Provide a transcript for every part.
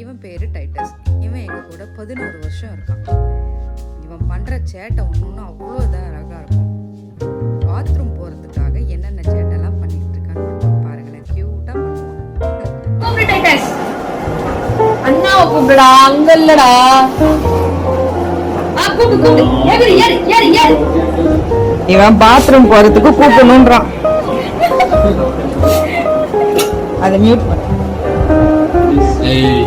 இவன் பேரு டைட்டஸ். இவன் எங்க கூட பதினோரு வருஷம் இருக்கான். இவன் பண்ற சேட்டை ஒன்று அவ்வளோ இதாக அழகா இருக்கும். பாத்ரூம் போறதுக்காக என்னென்ன சேட்டெல்லாம் பண்ணிட்டு இருக்கான்னு மட்டும் பாருங்களேன். க்யூட்டா பண்ணுவான். கூப்பிடு டைட்டஸ். அண்ணாவை கூப்பிடுடா அங்க இல்லடா. இவன் பாத்ரூம் போறதுக்கு கூப்பிடணுன்றான் அதை மியூட் பண்ண. ஏய்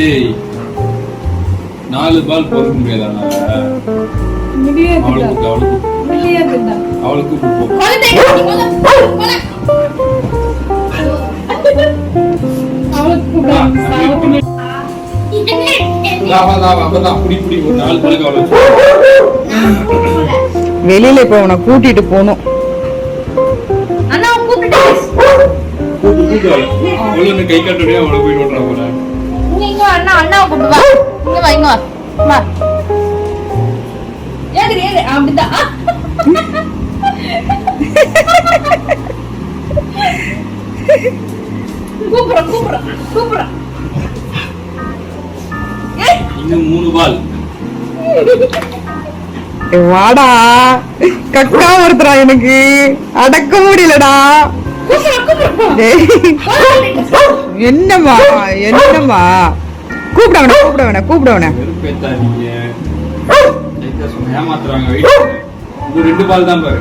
ஏய். நாலு பால் பொறுக்க முடியாதா அவளுக்கு அவளுக்கு அவளுக்கு போ. கொலை டைட்டஸ் கொலை கொலை கூட்டு கூட்டு அவளு ஒண்ணு கை காட்டுறே அவளை போய் விடுறா போல. இங்க இங்க வா, அண்ணா அண்ணாவை கூப்பிடு வா. இங்க வா இங்க வா. வா. ஏறு ஏறு அப்படிதான் ஆ. கூப்பிடுறோம் கூப்பிடுறோம் கூப்பிடுறோம் ஏய். இன்னும் மூணு பால். வாடா. கக்கா வருதுடா எனக்கு. அடக்க முடியலடா. என்னம்மா? என்னம்மா? கூப்பிட வேணா கூப்பிட வேணா கூப்பிட வேணா ரெண்டு பால் தான் பாரு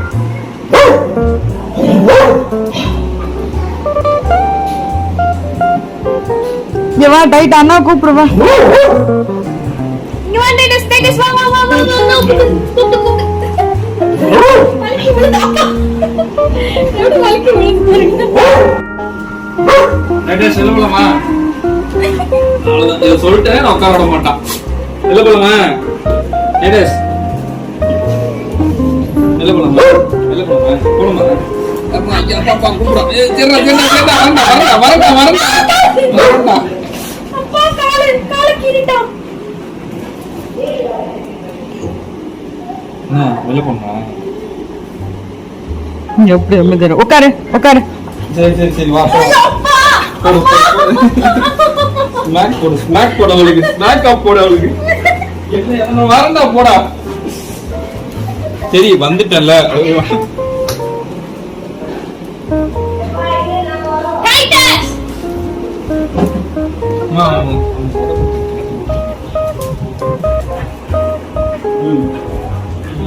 இங்க வா டைட் அண்ணா கூப்பிடுவா இங்க வா வா வா வா வா கூப்பிடு கூப்பிடு வலிக்கு விழுந்தா எப்படி சொல்லிட்டேன் நான் உட்கார விட மாட்டான். செல்ல போலாமா? லைட்டஸ் செல்ல போலாமா? செல்ல எப்படி அமைதி உட்காரு உட்காரு. சரி சரி சரி வா போடு, போடு, போடு. ஸ்மாக் போடு ஸ்மாக் போடு அவளுக்கு. ஸ்மாக் ஆஃப் போடு அவளுக்கு. என்ன என்ன வரண்டா போடா. சரி வந்துட்டேன்ல. டைட்டஸ்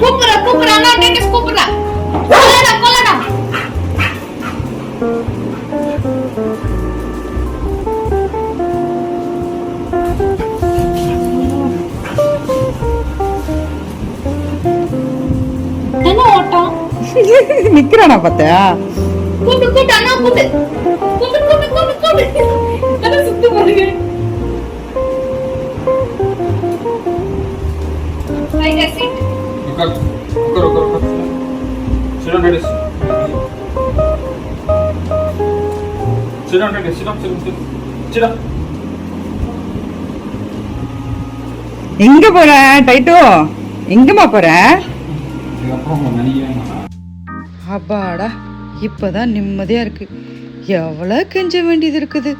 கூப்பிடுற கூப்பிடுற. டைட்டஸ் கூப்பிடுற. நிக்கிறானா அண்ணா சுத்து பாருங்க. Sit down, sit down, sit down. Sit down. எங்க போற டைட்டோ? எங்கம்மா போற? அப்பாடா இப்போதான் நிம்மதியாக இருக்குது எவ்வளோ கெஞ்ச வேண்டியது இருக்குது?